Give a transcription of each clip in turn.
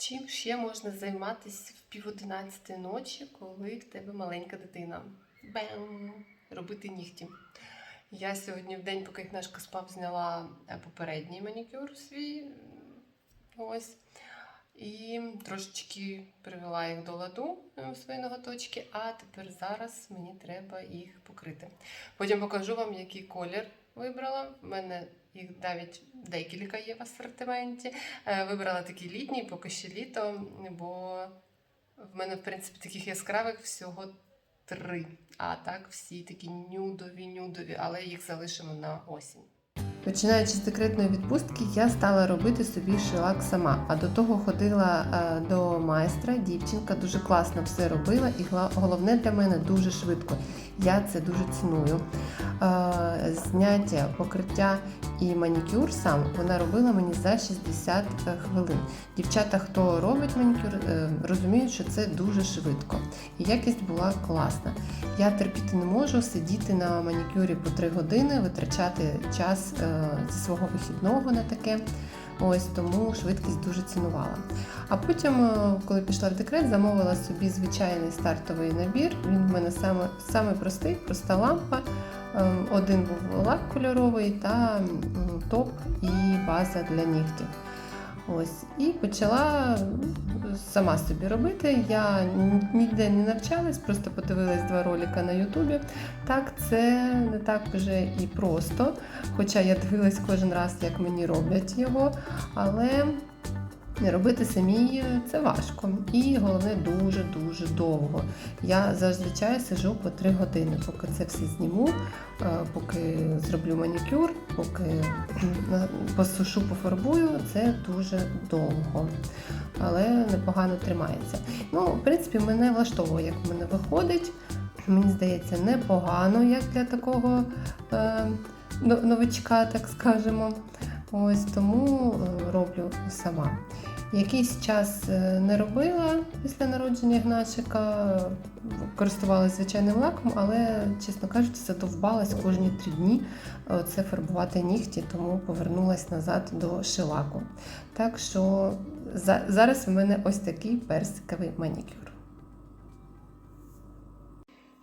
Чим ще можна займатися в пів одинадцятої ночі, коли в тебе маленька дитина? Бем! Робити нігті. Я сьогодні в день, поки Ігнашка спав, зняла е, попередній манікюр свій. Ось. І трошечки привела їх до ладу е, в свої ноготочки, а тепер зараз мені треба їх покрити. Потім покажу вам, який колір вибрала. В мене їх навіть декілька є в асортименті. Е, Вибрала такий літній, поки ще літо, бо в мене, в принципі, таких яскравих всього три. А так всі такі нюдові, нюдові, але їх залишимо на осінь. Починаючи з декретної відпустки, я стала робити собі шилак сама. А до того ходила е, до майстра, дівчинка дуже класно все робила, і головне для мене дуже швидко. Я це дуже ціную. Е, Зняття, покриття і манікюр сам вона робила мені за 60 хвилин. Дівчата, хто робить манікюр, е, розуміють, що це дуже швидко. І якість була класна. Я терпіти не можу сидіти на манікюрі по 3 години, витрачати час е, зі свого вихідного на таке. Ось тому швидкість дуже цінувала. А потім, е, коли пішла в декрет, замовила собі звичайний стартовий набір. Він в мене саме, саме простий, проста лампа. Е, Один був лак кольоровий та топ і база для нігтів. Ось, і почала сама собі робити. Я ніде не навчалась, просто подивилась два ролика на Ютубі. Так, це не так вже і просто. Хоча я дивилась кожен раз, як мені роблять його, але робити самій це важко. І головне дуже-дуже довго. Я зазвичай сижу по 3 години, поки це все зніму, е, поки зроблю манікюр, поки е, посушу, пофарбую, це дуже довго. Але непогано тримається. Ну, в принципі, мене влаштовує, як в мене виходить. Мені здається, непогано, як для такого е, новичка, так скажемо. Ось тому е, роблю сама. Якийсь час е, не робила після народження Гначика, користувалася звичайним лаком, але, чесно кажучи, задовбалась кожні три дні е, це фарбувати нігті, тому повернулася назад до шилаку. Так що за- зараз у мене ось такий персиковий манікюр.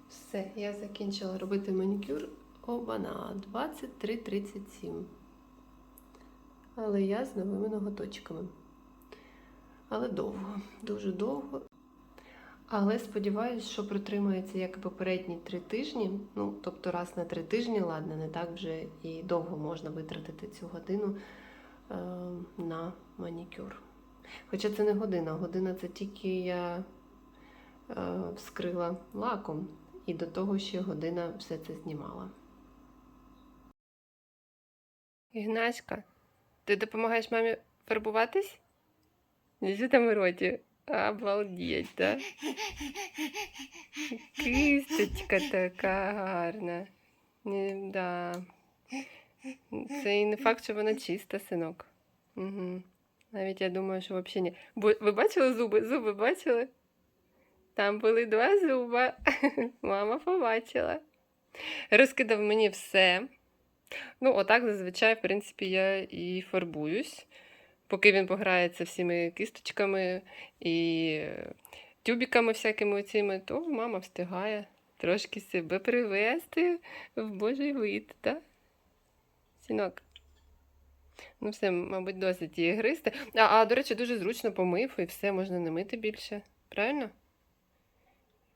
Все, я закінчила робити манікюр. Обана 23.37. Але я з новими ноготочками. Але довго, дуже довго. Але сподіваюся, що протримається як і попередні три тижні. Ну, тобто раз на три тижні, ладно, не так вже і довго можна витратити цю годину е, на манікюр. Хоча це не година, година це тільки я е, вскрила лаком, і до того ще година все це знімала. Ігнаська, ти допомагаєш мамі фарбуватись? Що там роті? Обалдеть, да? Кисточка така гарна. Ні, да. Це і не факт, що вона чиста, синок. Угу. Навіть я думаю, що взагалі ні. Бо ви бачили зуби? Зуби бачили? Там були два зуба. Мама побачила. Розкидав мені все. Ну, отак зазвичай, в принципі, я і фарбуюсь. Поки він пограється всіми кісточками і тюбіками всякими оціми, то мама встигає трошки себе привести в Божий вид, так? Сінок. Ну, все, мабуть, досить її гристи. А, а, до речі, дуже зручно помив і все, можна не мити більше. Правильно?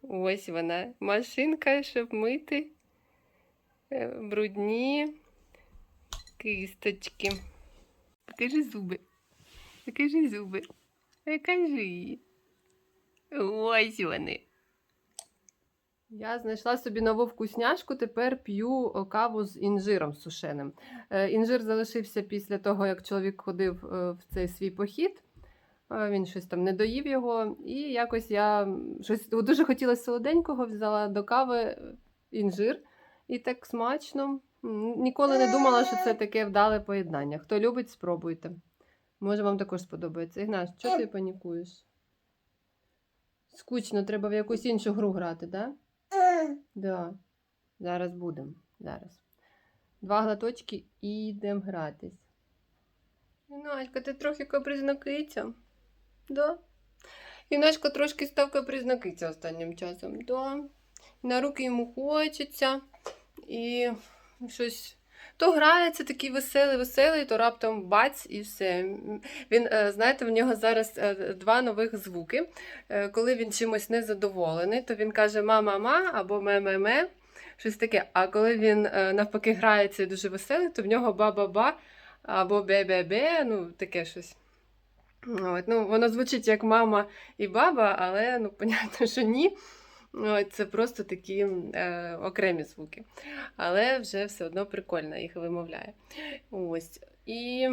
Ось вона. Машинка, щоб мити е, брудні кисточки. Покажи зуби. Покажи зуби. Покажи. Ось вони. Я знайшла собі нову вкусняшку, тепер п'ю е, каву з інжиром сушеним. Е, Інжир залишився після того, як чоловік ходив е, в цей свій похід. Він щось там не доїв його. І якось я щось дуже хотіла солоденького, взяла до кави інжир. І так смачно. Ніколи не думала, що це таке вдале поєднання. Хто любить, спробуйте. Може, вам також сподобається. Ігнаш, що ти панікуєш? Скучно, треба в якусь іншу гру грати, так? Да? Да. Зараз будемо. Зараз. Два глоточки і йдемо гратись. Настя, ти трохи капризна киця. Да. Ігнашка трошки став капризнакиця останнім часом. Да. На руки йому хочеться. І щось. То грається такий веселий, веселий, то раптом бац і все. Він, е, знаєте, в нього зараз е, два нових звуки. Е, Коли він чимось незадоволений, то він каже ма-ма-ма або ме-ме-ме, щось таке. А коли він навпаки грається і дуже веселий, то в нього ба-ба-ба або бе-бе-бе, ну таке щось. От, ну, воно звучить як мама і баба, але ну, понятно, що ні. Це просто такі е, окремі звуки. Але вже все одно прикольно їх вимовляє. Ось. І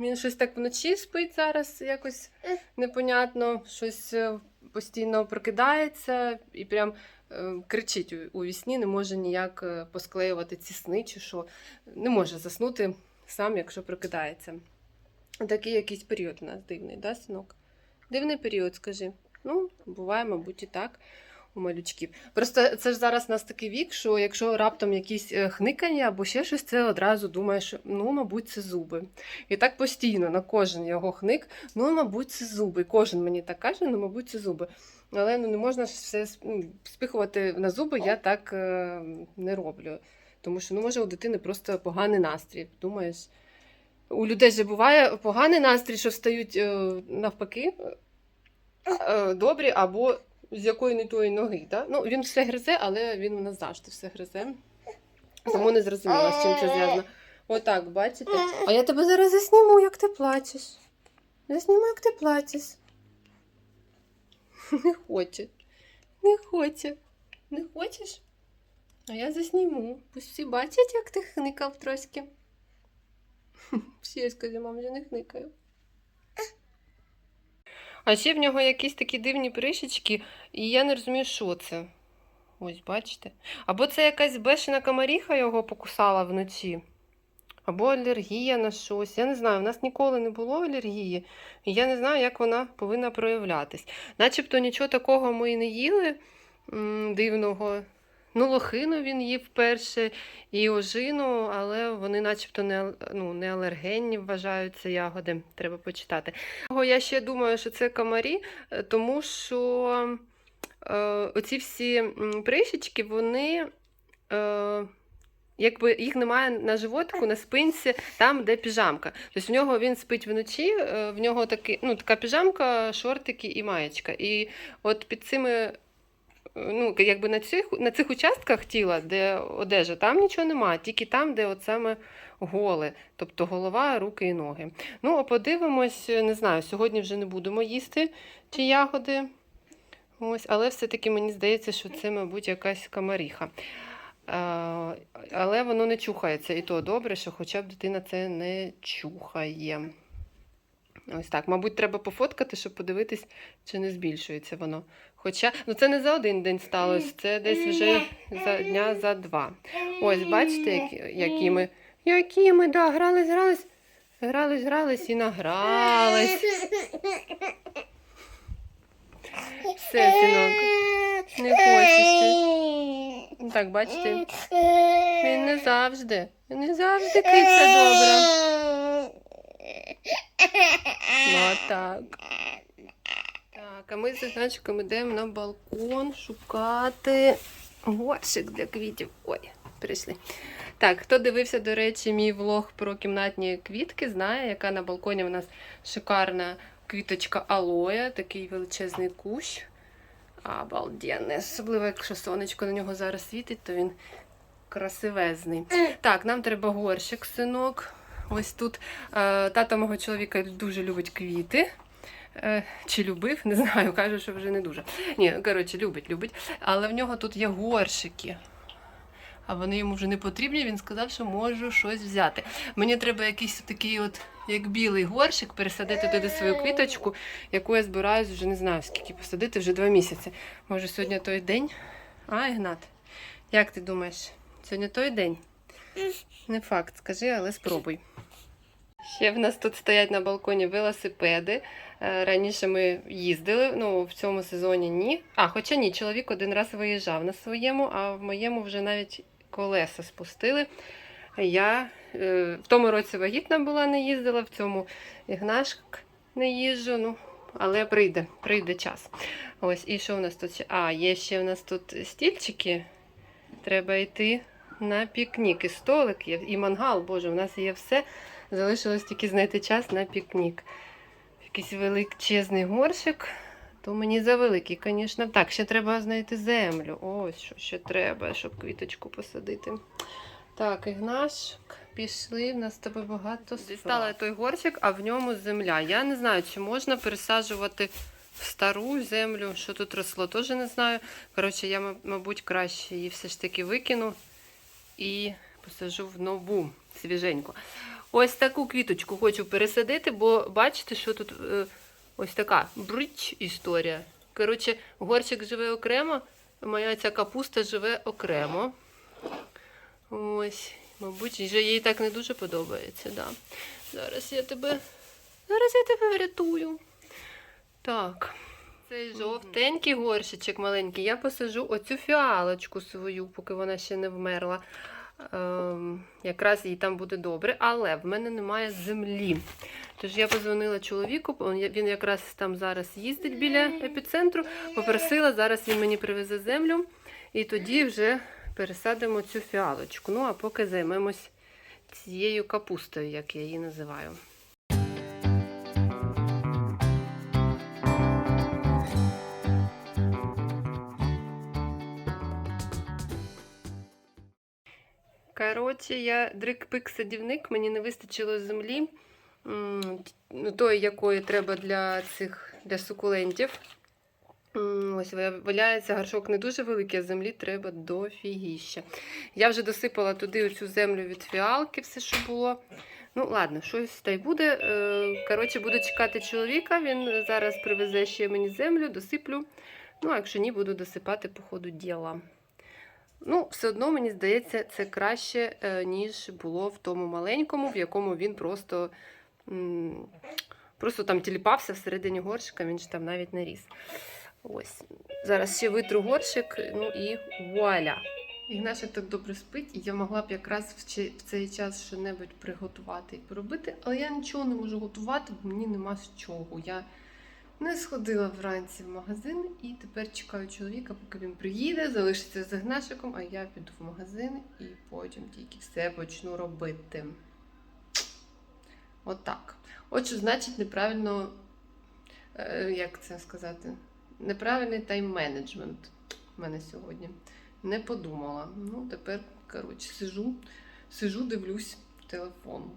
він щось так вночі спить зараз, якось непонятно, щось е, постійно прокидається і прям е, кричить у, у вісні, не може ніяк е, посклеювати ці сни, чи що. Не може заснути сам, якщо прокидається. Такий якийсь період у нас дивний, да, синок? Дивний період, скажи. Ну, буває, мабуть, і так у малючків. Просто це ж зараз у нас такий вік, що якщо раптом якісь е, хникання або ще щось, це одразу думаєш, ну, мабуть, це зуби. І так постійно на кожен його хник, ну, мабуть, це зуби. Кожен мені так каже, ну, мабуть, це зуби. Але ну, не можна все ну, спихувати на зуби, я так е, не роблю. Тому що ну, може у дитини просто поганий настрій. Думаєш, у людей же буває поганий настрій, що встають е, навпаки е, добрі, або з якої не тої ноги. Да? Ну, він все гризе, але він у нас завжди все гризе. Тому не зрозуміла, з чим це зв'язано. Отак, бачите? А я тебе зараз засніму, як ти плачеш. Засніму, як ти плачеш. Не хоче. Не хоче. Не хочеш? А я засніму. Пусть всі бачать, як ти хникав трошки. Всі я скажу, мам, я не хникаю. А ще в нього якісь такі дивні пришечки, і я не розумію, що це. Ось, бачите? Або це якась бешена комаріха його покусала вночі, або алергія на щось. Я не знаю, в нас ніколи не було алергії, і я не знаю, як вона повинна проявлятись. Начебто нічого такого ми і не їли дивного. Ну, лохину він їв вперше і ожину, але вони начебто не, ну, не алергенні вважаються ягоди. Треба почитати. Я ще думаю, що це комарі, е, тому що е, оці всі м, прищечки, вони. Е, Якби їх немає на животику, на спинці, там, де піжамка. Тобто в нього він спить вночі, е, в нього такі, ну, така піжамка, шортики і маєчка. І от під цими, ну, якби на цих, на цих участках тіла, де одежа, там нічого немає, тільки там, де от саме голе, тобто голова, руки і ноги. Ну, а подивимось, не знаю, сьогодні вже не будемо їсти ті ягоди. Ось, але все-таки мені здається, що це, мабуть, якась комаріха. А, але воно не чухається. І то добре, що хоча б дитина це не чухає. Ось так. Мабуть, треба пофоткати, щоб подивитись, чи не збільшується воно. Хоча, ну це не за один день сталося, це десь вже за дня за два. Ось, бачите, які, ми. Які ми, да, грались, грались, грались, грались і награлись. Все, синок, не хочеш. Ну, Так, бачите, він не завжди. Не завжди киця добра. Отак. Так, а ми з Ігначиком йдемо на балкон шукати горщик для квітів. Ой, прийшли. Так, хто дивився, до речі, мій влог про кімнатні квітки, знає, яка на балконі у нас шикарна квіточка алоя, такий величезний кущ. Обалденний. Особливо, якщо сонечко на нього зараз світить, то він красивезний. Так, нам треба горщик, синок. Ось тут е, тато мого чоловіка дуже любить квіти. Е, чи любив, не знаю, каже, що вже не дуже. Ні, коротше, любить, любить. Але в нього тут є горщики. А вони йому вже не потрібні. Він сказав, що можу щось взяти. Мені треба якийсь такий, от, як білий горщик, пересадити туди свою квіточку, яку я збираюсь вже не знаю, скільки посадити, вже два місяці. Може, сьогодні той день? А, Ігнат, як ти думаєш? Сьогодні той день? Не факт, скажи, але спробуй. Ще в нас тут стоять на балконі велосипеди. Е, Раніше ми їздили, ну в цьому сезоні ні. А, хоча ні, чоловік один раз виїжджав на своєму, а в моєму вже навіть колеса спустили. Я е, в тому році вагітна була, не їздила, в цьому Ігнашк не їжджу. Ну, але прийде, прийде час. Ось, і що в нас тут ще? А, є ще в нас тут стільчики. Треба йти на пікнік. І столик є, і мангал, боже, у нас є все. Залишилось тільки знайти час на пікнік. Якийсь величезний горщик. То мені завеликий, звісно. Так, ще треба знайти землю. Ось що ще треба, щоб квіточку посадити. Так, Ігнашик, пішли, в нас з тобою багато Дістала той горщик, а в ньому земля. Я не знаю, чи можна пересаджувати в стару землю, що тут росло, теж не знаю. Коротше, я, мабуть, краще її все ж таки викину і посажу в нову, свіженьку. Ось таку квіточку хочу пересадити, бо бачите, що тут е, ось така брич історія. Коротше, горщик живе окремо, моя ця капуста живе окремо. Ось, мабуть, вже їй так не дуже подобається, да. Зараз я тебе. Зараз я тебе врятую. Так. Цей жовтенький горщичок маленький, я посажу оцю фіалочку свою, поки вона ще не вмерла. Ем, якраз їй там буде добре, але в мене немає землі. Тож я позвонила чоловіку, він якраз там зараз їздить біля епіцентру, попросила, зараз він мені привезе землю, і тоді вже пересадимо цю фіалочку. Ну, а поки займемось цією капустою, як я її називаю. Коротше, я дрик-пик садівник, мені не вистачило землі, ну, тої, якої треба для цих для сукулентів. Ось валяється горшок не дуже великий, а землі треба дофігіща. Я вже досипала туди оцю землю від фіалки, все, що було. Ну, ладно, щось та й буде. Е, Коротше, буду чекати чоловіка. Він зараз привезе ще мені землю, досиплю. Ну, а якщо ні, буду досипати по ходу діла. Ну, все одно, мені здається, це краще, е, ніж було в тому маленькому, в якому він просто, просто там тіліпався всередині горщика, він ж там навіть не ріс. Ось. Зараз ще витру горщик, ну і вуаля. Ігнашик так добре спить, і я могла б якраз в цей час що-небудь приготувати і поробити, але я нічого не можу готувати, бо мені нема з чого. Я не сходила вранці в магазин і тепер чекаю чоловіка, поки він приїде, залишиться з Ігнашиком, а я піду в магазин і потім тільки все почну робити. Отак. От що значить неправильно, е, як це сказати, неправильний тайм-менеджмент в мене сьогодні. Не подумала. Ну, тепер, коротше, сижу, сижу, дивлюсь в телефон.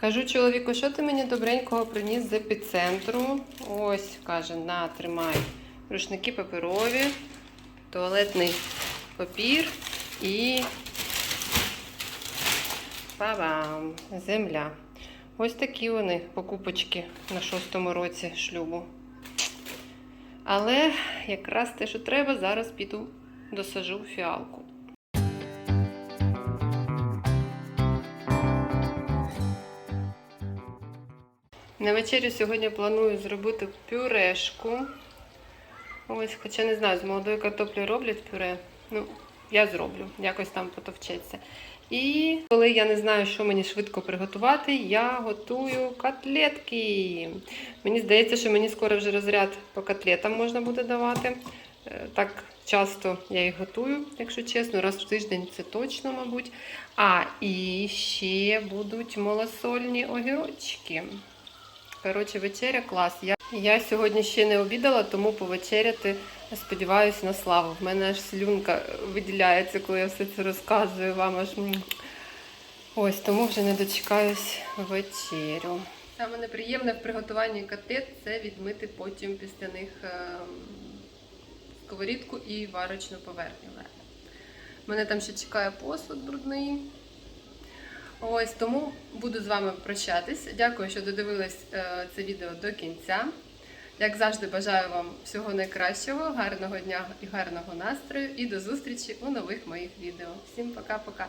Кажу чоловіку, що ти мені добренького приніс з епіцентру? Ось, каже, на, тримай. Рушники паперові, туалетний папір і Па-бам! Земля. Ось такі вони покупочки на шостому році шлюбу. Але якраз те, що треба, зараз піду досажу фіалку. На вечерю сьогодні планую зробити пюрешку. Ось, хоча не знаю, з молодої картоплі роблять пюре. Ну, я зроблю, якось там потовчеться. І коли я не знаю, що мені швидко приготувати, я готую котлетки. Мені здається, що мені скоро вже розряд по котлетам можна буде давати. Е, Так часто я їх готую, якщо чесно, раз в тиждень це точно, мабуть. А, і ще будуть малосольні огірочки. Коротше, вечеря клас. Я, я сьогодні ще не обідала, тому повечеряти сподіваюся на славу. В мене аж слюнка виділяється, коли я все це розказую вам. Аж... Ось, тому вже не дочекаюсь вечерю. Саме неприємне в приготуванні котлет це відмити потім після них ем, сковорідку і варочну поверхню. Мене там ще чекає посуд брудний. Ось тому буду з вами прощатись. Дякую, що додивились е, це відео до кінця. Як завжди, бажаю вам всього найкращого, гарного дня і гарного настрою. І до зустрічі у нових моїх відео. Всім пока-пока!